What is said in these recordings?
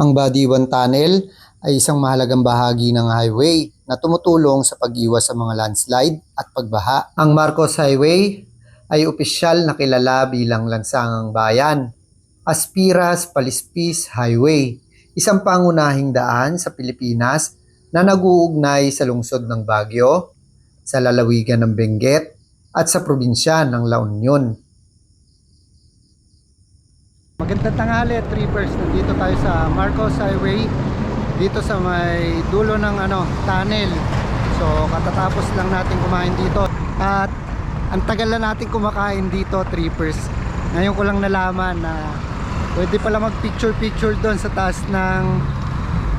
Ang Body 1 Tunnel ay isang mahalagang bahagi ng highway na tumutulong sa pag-iwas sa mga landslide at pagbaha. Ang Marcos Highway ay opisyal na kilala bilang Lansangang Bayan, Aspiras Palispis Highway, isang pangunahing daan sa Pilipinas na nag-uugnay sa lungsod ng Baguio, sa lalawigan ng Benguet, at sa probinsya ng La Union. Magandang tanghali, trippers. Nandito tayo sa Marcos Highway. Dito sa may dulo ng ano, tunnel. So, katatapos lang natin kumain dito. At ang tagal na natin kumakain dito, trippers. Ngayon ko lang nalaman na pwede pala mag-picture-picture doon sa taas ng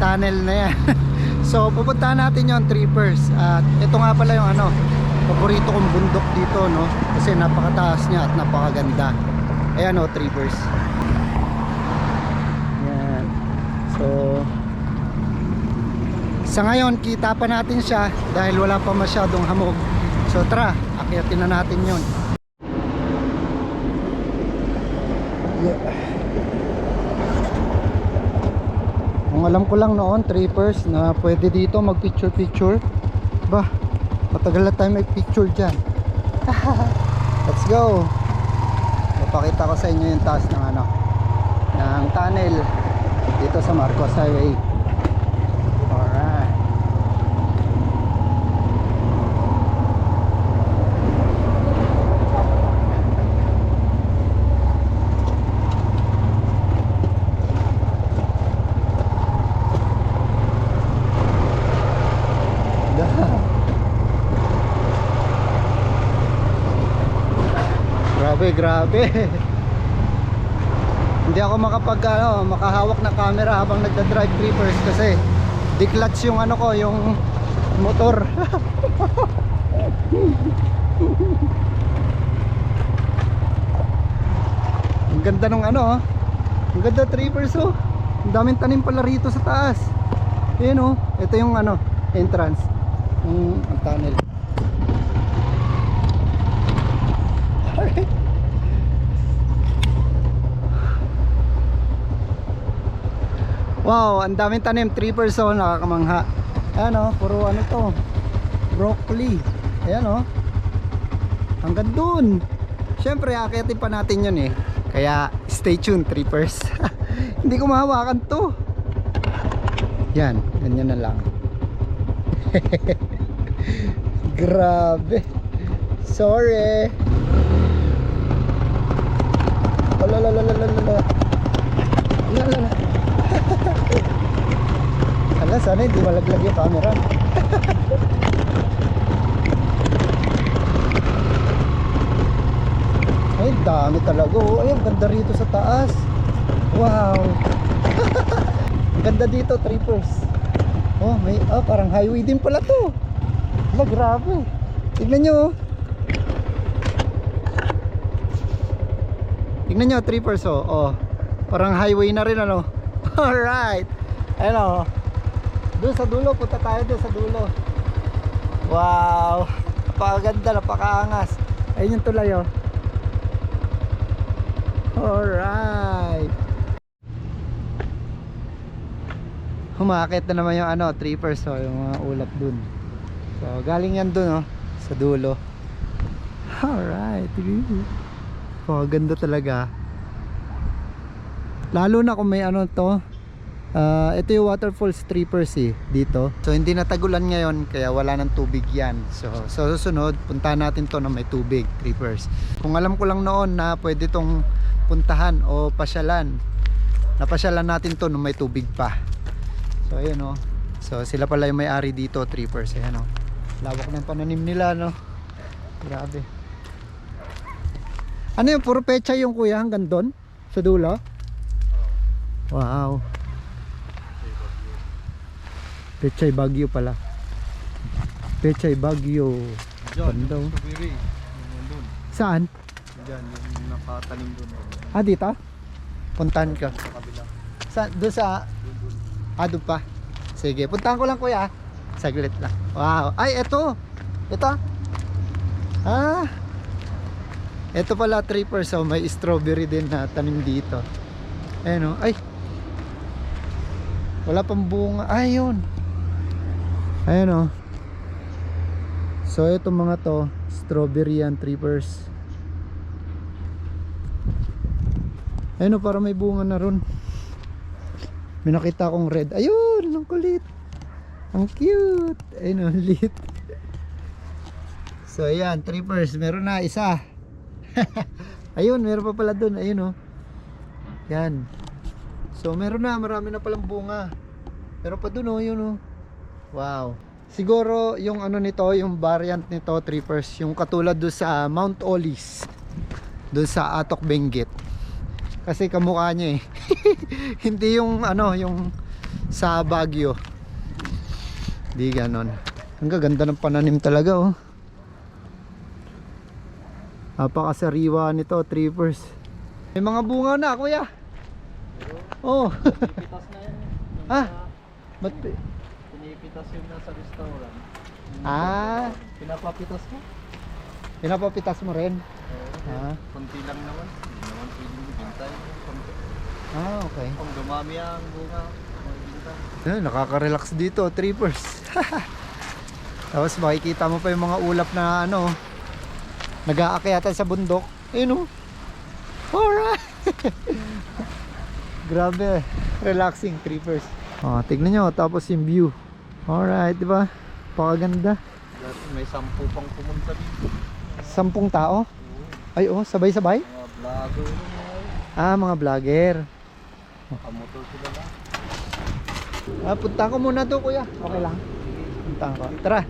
tunnel na yan. so, pupuntahan natin yon trippers. At ito nga pala yung ano, paborito kong bundok dito, no? Kasi napakataas niya at napakaganda. Ayan o, trippers. Yan. So, sa ngayon, kita pa natin siya dahil wala pa masyadong hamog. So, tara, akyatin na natin yon. Yeah. Ang alam ko lang noon, trippers, na pwede dito mag picture picture. Ba, matagal na tayo may picture dyan. Let's go! Ipakita ko sa inyo yung taas ng ano, ng tunnel dito sa Marcos Highway. Grabe, grabe. Hindi ako makapag ano, makahawak ng camera habang nagda-drive creepers kasi di-clutch yung ano ko, yung motor. Ang ganda nung ano, oh. Ang ganda trippers oh. Ang daming tanim pala rito sa taas. Ayan oh, ito yung ano, entrance. Yung ang tunnel. Wow, ang daming tanim, 3 person nakakamangha. Ayan oh, puro ano to. Broccoli. Ayan oh. Hanggang dun. Siyempre, akitin pa natin yun eh. Kaya, stay tuned, trippers. Hindi ko mahawakan to. Yan, ganyan na lang. Grabe. Sorry. Alalalalala. Alala. Ala, sana hindi malaglag yung camera. Ay, dami talaga. Oh. Ay, ang ganda rito sa taas. Wow. ganda dito, trippers. Oh, may, oh, parang highway din pala to. Ala, grabe. Tignan nyo. oh. Tignan nyo, trippers, oh. oh. Parang highway na rin, ano. Alright. Ayan, oh. Doon sa dulo, punta tayo doon sa dulo. Wow. Napakaganda, napakaangas. Ayun yung tulay, oh. Alright. Humakit na naman yung ano, trippers, oh, yung mga ulap dun. So, galing yan dun, oh, sa dulo. Alright. Oh, ganda talaga. Lalo na kung may ano to. Ah, ito yung waterfalls trippers eh, dito. So, hindi natagulan ngayon, kaya wala ng tubig yan. So, sa susunod, puntahan natin to na may tubig, trippers. Kung alam ko lang noon na pwede tong puntahan o pasyalan, napasyalan natin to nung may tubig pa. So, ayun oh. So, sila pala yung may-ari dito, trippers. Ayan oh. Lawak ng pananim nila, no? Grabe. Ano yung puro pecha yung kuya hanggang doon? Sa dulo? Wow. Pechay Bagyo pala. Pechay Bagyo. Diyan, Ganda, oh. yung strawberry. Yung. Saan? Diyan, yung nakatanim doon. Ah, dito? Puntahan ka. Sa kabila. Sa, doon sa... Ah, doon pa. Sige, puntahan ko lang kuya. Saglit lang. Wow. Ay, eto. Ito. Ah. Ito pala trippers. So, may strawberry din na tanim dito. Ayan o. Ay. Wala pang bunga. Ay, yun. Ayan oh. So, itong mga to, strawberry yan, trippers. Ayun oh, para may bunga na ron. May nakita akong red. Ayun, ang kulit. Ang cute. Ayun oh, lit. So, ayan, trippers. Meron na isa. Ayun, meron pa pala dun. Ayun oh. Yan. So, meron na. Marami na palang bunga. Meron pa dun oh, yun oh. Wow. Siguro yung ano nito, yung variant nito, trippers, yung katulad do sa Mount Olis. Doon sa Atok Benguet. Kasi kamukha niya eh. Hindi yung ano, yung sa Baguio. Di ganon. Ang gaganda ng pananim talaga oh. Napakasariwa nito, trippers. May mga bunga na, kuya. Oh. Pitas na yan. ah. Ba't, Pinipitas yung nasa restaurant. ah, Pinapapitas mo? pinapapitas mo rin. Oo. Ah. Konti lang naman. Hindi naman pwedeng. Konti. Ah, okay. Kung dumami ang bunga. Yan, nakaka-relax dito, trippers. Tapos makikita mo pa yung mga ulap na ano, nag-aakyatan sa bundok. Ayun oh. Alright. Grabe, relaxing trippers. Oh, tignan nyo, tapos yung view. Alright, di ba? Pakaganda. May sampu pang pumunta dito. Sampung tao. Ay oh, sabay-sabay. Mga vlogger mga Ah, mga vlogger. Nakamotor sila lang. Ah, punta ko muna to, kuya. Okay lang. Punta ko. Tara.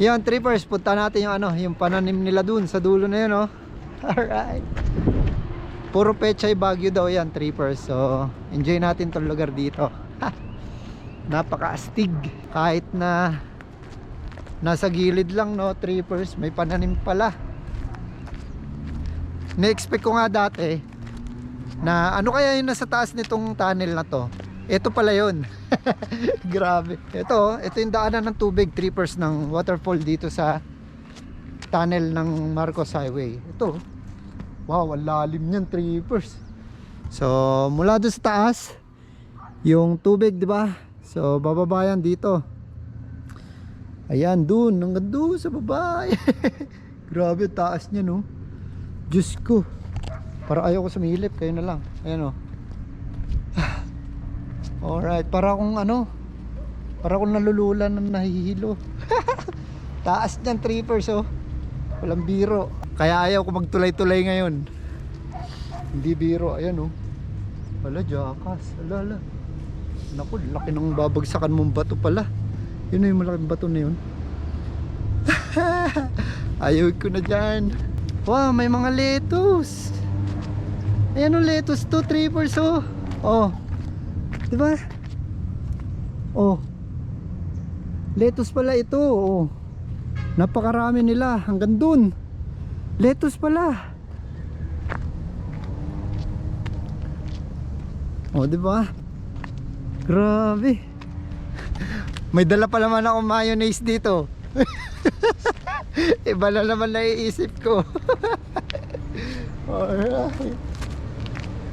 Yan, trippers, punta natin yung ano, yung pananim nila dun sa dulo na yun, oh. Alright. Puro pechay Baguio daw yan, trippers. So, enjoy natin tong lugar dito. Napaka-astig. Kahit na nasa gilid lang, no, trippers, may pananim pala. Na-expect ko nga dati na ano kaya yung nasa taas nitong tunnel na to. Ito pala yun. Grabe. Ito, ito yung daanan ng tubig, trippers ng waterfall dito sa tunnel ng Marcos Highway. Ito. Wow, ang lalim niyan, trippers. So, mula doon sa taas, yung tubig, di ba? So, bababa yan dito. Ayan, dun, hanggang dun sa baba. Grabe, taas niya, no? Diyos ko. Para ayaw ko sumilip, kayo na lang. Ayan, oh. Alright, para akong ano, para akong nalululan ng nahihilo. Taas niyan, trippers, oh. Walang biro. Kaya ayaw ko magtulay-tulay ngayon. Hindi biro, ayan, oh. Wala, jakas. Ala, ala. Naku, laki ng babagsakan mong bato pala. Yun na yung malaking bato na yun. ayaw ko na dyan. Wow, may mga lettuce. Ayan o, lettuce to, trippers, oh. Oh. Di ba? Oh. Lettuce pala ito, oh. Napakarami nila hanggang dun. Lettuce pala. Oh, di ba? Grabe. May dala pa naman ako mayonnaise dito. Iba na naman naiisip ko. Alright.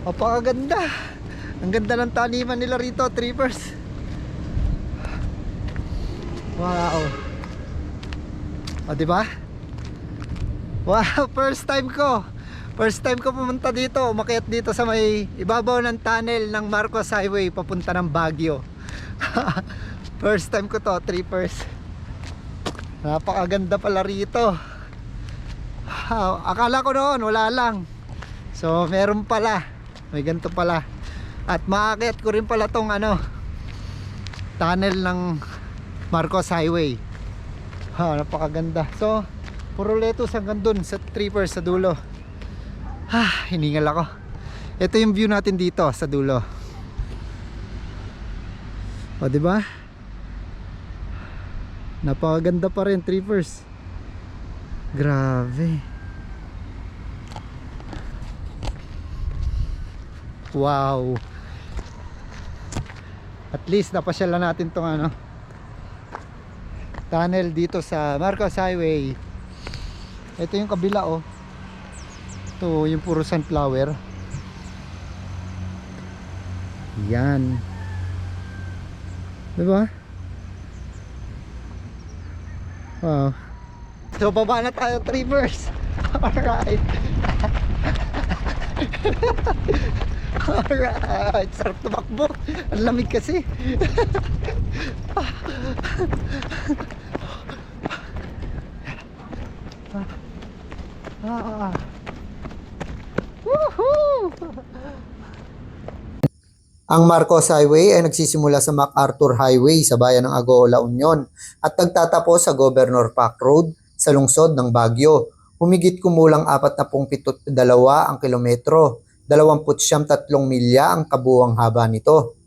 Apakaganda. Ang ganda ng taniman nila rito, trippers. Wow. O, di ba? Wow, first time ko. First time ko pumunta dito, umakyat dito sa may ibabaw ng tunnel ng Marcos Highway papunta ng Baguio. first time ko to, trippers. Napakaganda pala rito. Akala ko noon wala lang. So, meron pala. May ganito pala. At maakyat ko rin pala tong ano tunnel ng Marcos Highway. Ha, napakaganda. So, puro lettuce hanggang dun sa trippers sa dulo. Ah, hiningal ako. Ito yung view natin dito sa dulo. O, ba? Napakaganda pa rin, trippers. Grabe. Wow. At least napasyalan natin tong ano tunnel dito sa Marcos Highway. Ito yung kabila oh. Ito yung puro sunflower. Yan. Di ba? Wow. So, baba na tayo, Trivers. Alright. Alright. Sarap tumakbo. Ang lamig kasi. ah. Woohoo! Ang Marcos Highway ay nagsisimula sa MacArthur Highway sa bayan ng Agoola, Union at nagtatapos sa Governor Park Road sa lungsod ng Baguio. Humigit kumulang 47 ang kilometro, 29 milya ang kabuwang haba nito.